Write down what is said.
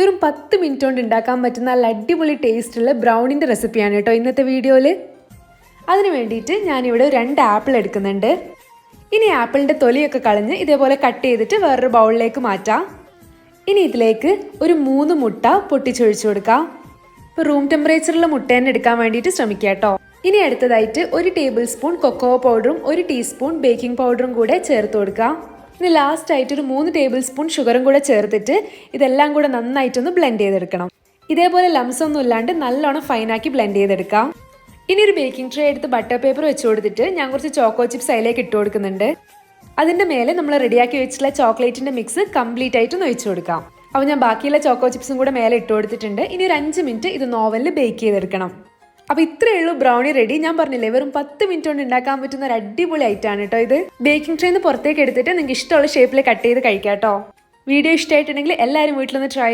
വെറും പത്ത് മിനിറ്റ് കൊണ്ട് ഉണ്ടാക്കാൻ പറ്റുന്ന നല്ല അടിപൊളി ടേസ്റ്റുള്ള ബ്രൗണിന്റെ റെസിപ്പിയാണ് കേട്ടോ ഇന്നത്തെ വീഡിയോയിൽ അതിന് വേണ്ടിയിട്ട് ഞാനിവിടെ രണ്ട് ആപ്പിൾ എടുക്കുന്നുണ്ട്. ഇനി ആപ്പിളിന്റെ തൊലിയൊക്കെ കളഞ്ഞ് ഇതേപോലെ കട്ട് ചെയ്തിട്ട് വേറൊരു ബൗളിലേക്ക് മാറ്റാം. ഇനി ഇതിലേക്ക് ഒരു മൂന്ന് മുട്ട പൊട്ടിച്ചൊഴിച്ചു കൊടുക്കാം. ഇപ്പോൾ റൂം ടെമ്പറേച്ചറിലുള്ള മുട്ട തന്നെ എടുക്കാൻ വേണ്ടിയിട്ട് ശ്രമിക്കുക കേട്ടോ. ഇനി അടുത്തതായിട്ട് ഒരു ടേബിൾ സ്പൂൺ കൊക്കോ പൗഡറും ഒരു ടീസ്പൂൺ ബേക്കിംഗ് പൗഡറും കൂടെ ചേർത്ത് കൊടുക്കാം. ഇനി ലാസ്റ്റായിട്ട് ഒരു മൂന്ന് ടേബിൾ സ്പൂൺ ഷുഗറും കൂടെ ചേർത്തിട്ട് ഇതെല്ലാം കൂടെ നന്നായിട്ടൊന്ന് ബ്ലെൻഡ് ചെയ്തെടുക്കണം. ഇതേപോലെ ലംസ് ഒന്നും ഇല്ലാണ്ട് നല്ലോണം ഫൈനാക്കി ബ്ലെൻഡ് ചെയ്തെടുക്കാം. ഇനി ഒരു ബേക്കിംഗ് ട്രേ എടുത്ത് ബട്ടർ പേപ്പർ വെച്ച് കൊടുത്തിട്ട് ഞാൻ കുറച്ച് ചോക്കോ ചിപ്സ് അതിലേക്ക് ഇട്ട് കൊടുക്കുന്നുണ്ട്. അതിന്റെ മേലെ നമ്മൾ റെഡിയാക്കി വെച്ചിട്ടുള്ള ചോക്ലേറ്റിന്റെ മിക്സ് കംപ്ലീറ്റ് ആയിട്ടൊന്ന് ഒഴിച്ചു കൊടുക്കാം. അപ്പോൾ ഞാൻ ബാക്കിയുള്ള ചോക്കോ ചിപ്സും കൂടെ മേലെ ഇട്ട് കൊടുത്തിട്ടുണ്ട്. ഇനി ഒരു അഞ്ച് മിനിറ്റ് ഇത് നോവലിൽ ബേക്ക് ചെയ്തെടുക്കണം. അപ്പോൾ ഇത്രയേ ഉള്ളൂ ബ്രൗണി റെഡി ഞാൻ പറഞ്ഞില്ലേ വെറും പത്ത് മിനിറ്റ് കൊണ്ട് ഉണ്ടാക്കാൻ പറ്റുന്ന ഒരു അടിപൊളി ഐറ്റമാണ് കേട്ടോ ഇത്. ബേക്കിംഗ് ട്രേന്ന് പുറത്തേക്ക് എടുത്തിട്ട് നിങ്ങൾക്ക് ഇഷ്ടമുള്ള ഷേപ്പിൽ കട്ട് ചെയ്ത് കഴിക്കാം കേട്ടോ വീഡിയോ ഇഷ്ടമായിട്ടുണ്ടെങ്കിൽ എല്ലാവരും വീട്ടിലൊന്ന് ട്രൈ